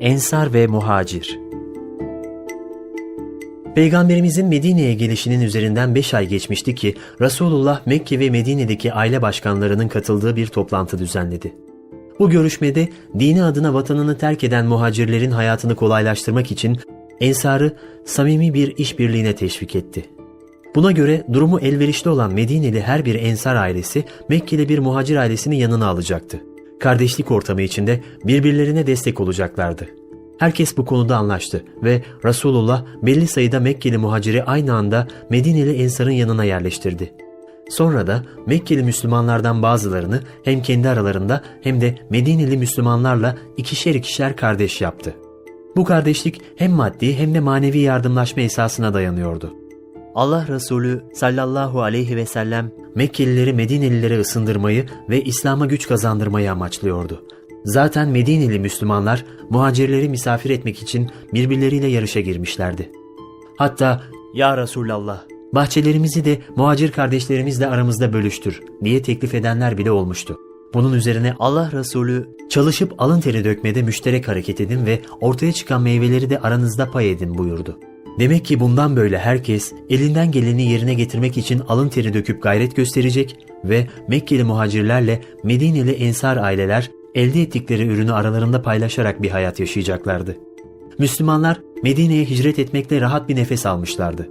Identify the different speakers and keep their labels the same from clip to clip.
Speaker 1: Ensar ve Muhacir Peygamberimizin Medine'ye gelişinin üzerinden 5 ay geçmişti ki Resulullah Mekke ve Medine'deki aile başkanlarının katıldığı bir toplantı düzenledi. Bu görüşmede dini adına vatanını terk eden muhacirlerin hayatını kolaylaştırmak için Ensar'ı samimi bir işbirliğine teşvik etti. Buna göre durumu elverişli olan Medineli her bir Ensar ailesi Mekkeli bir muhacir ailesini yanına alacaktı. Kardeşlik ortamı içinde birbirlerine destek olacaklardı. Herkes bu konuda anlaştı ve Resulullah belli sayıda Mekkeli muhaciri aynı anda Medineli Ensar'ın yanına yerleştirdi. Sonra da Mekkeli Müslümanlardan bazılarını hem kendi aralarında hem de Medineli Müslümanlarla ikişer ikişer kardeş yaptı. Bu kardeşlik hem maddi hem de manevi yardımlaşma esasına dayanıyordu. Allah Resulü sallallahu aleyhi ve sellem Mekkelileri Medinelilere ısındırmayı ve İslam'a güç kazandırmayı amaçlıyordu. Zaten Medineli Müslümanlar muhacirleri misafir etmek için birbirleriyle yarışa girmişlerdi. Hatta ''Ya Resulallah, bahçelerimizi de muhacir kardeşlerimizle aramızda bölüştür.'' diye teklif edenler bile olmuştu. Bunun üzerine Allah Resulü çalışıp alın teri dökmede müşterek hareket edin ve ortaya çıkan meyveleri de aranızda pay edin buyurdu. Demek ki bundan böyle herkes elinden geleni yerine getirmek için alın teri döküp gayret gösterecek ve Mekkeli muhacirlerle Medineli ensar aileler elde ettikleri ürünü aralarında paylaşarak bir hayat yaşayacaklardı. Müslümanlar Medine'ye hicret etmekle rahat bir nefes almışlardı.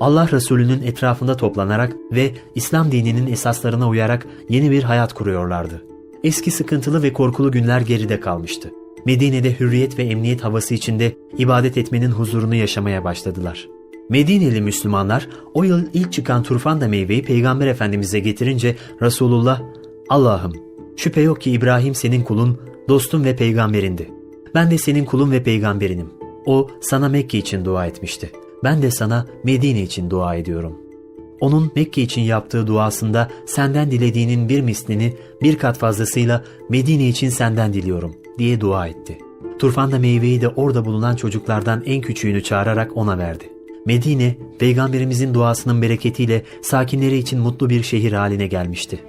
Speaker 1: Allah Resulü'nün etrafında toplanarak ve İslam dininin esaslarına uyarak yeni bir hayat kuruyorlardı. Eski sıkıntılı ve korkulu günler geride kalmıştı. Medine'de hürriyet ve emniyet havası içinde ibadet etmenin huzurunu yaşamaya başladılar. Medineli Müslümanlar o yıl ilk çıkan turfanda meyveyi Peygamber Efendimiz'e getirince Resulullah Allah'ım şüphe yok ki İbrahim senin kulun, dostun ve peygamberindi. Ben de senin kulun ve peygamberinim. O sana Mekke için dua etmişti. Ben de sana Medine için dua ediyorum. Onun Mekke için yaptığı duasında senden dilediğinin bir mislini bir kat fazlasıyla Medine için senden diliyorum diye dua etti. Turfanda meyveyi de orada bulunan çocuklardan en küçüğünü çağırarak ona verdi. Medine, peygamberimizin duasının bereketiyle sakinleri için mutlu bir şehir haline gelmişti.